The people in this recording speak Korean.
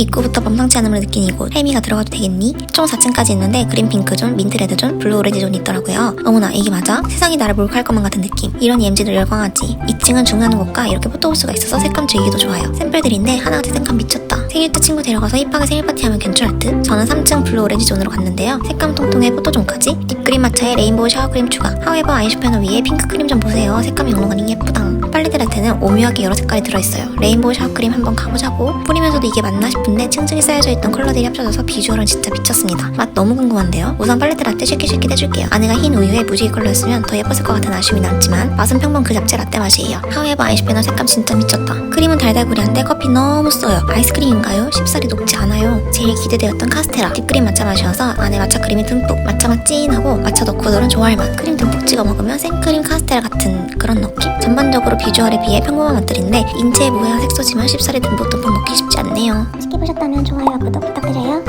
입구부터 범상치 않음을 느낀 이곳 혜미가 들어가도 되겠니? 총 4층까지 있는데 그린 핑크 존, 민트 레드 존, 블루 오렌지 존이 있더라고요. 어머나 이게 맞아? 세상이 나를 몰카할 것만 같은 느낌. 이런 EMG들 열광하지. 2층은 중요한 곳과 이렇게 포토부스가 있어서 색감 즐기기도 좋아요. 샘플들인데 하나같이 색감 미쳤다. 생일 때 친구 데려가서 힙하게 생일 파티하면 괜찮을 듯? 저는 3층 블루 오렌지 존으로 갔는데요. 색감 통통해 포토존까지 립그린 마차에 레인보우 샤워크림 추가. 하웨버 아이슈페너 위에 핑크 크림 좀 보세요. 색감 영롱하니 예쁘당. 빨래들한테는 오묘하게 여러 색깔이 들어있어요. 레인보우 샤워크림 한번 가보자고. 뿌리면서도 이게 맞나 싶은데 층층이 쌓여져 있던 컬러들이 합쳐져서 비주얼은 진짜 미쳤습니다. 맛 너무 궁금한데요. 우선 빨래들한테 쉐킷쉐킷 해줄게요. 안에가 흰 우유에 무지개 컬러였으면 더 예뻤을 것 같은 아쉬움이 남지만 맛은 평범 그 잡채 라떼 맛이에요. 하웨버 아이슈페너 색감 진짜 미쳤다. 크림은 달달구리한데 커피 너무 써요. 아이스크림 인가요? 쉽사리 녹지 않아요. 제일 기대되었던 카스테라. 딥크림 마차 맛이어서 안에 마차 크림이 듬뿍. 마차 맛 찐하고 마차 덕후들은 좋아할 맛. 크림 듬뿍 찍어 먹으면 생크림 카스테라 같은 그런 느낌? 전반적으로 비주얼에 비해 평범한 맛들인데 인체에 무해한 색소지만 쉽사리 듬뿍듬뿍 먹기 쉽지 않네요. 맛있게 보셨다면 좋아요와 구독 부탁드려요.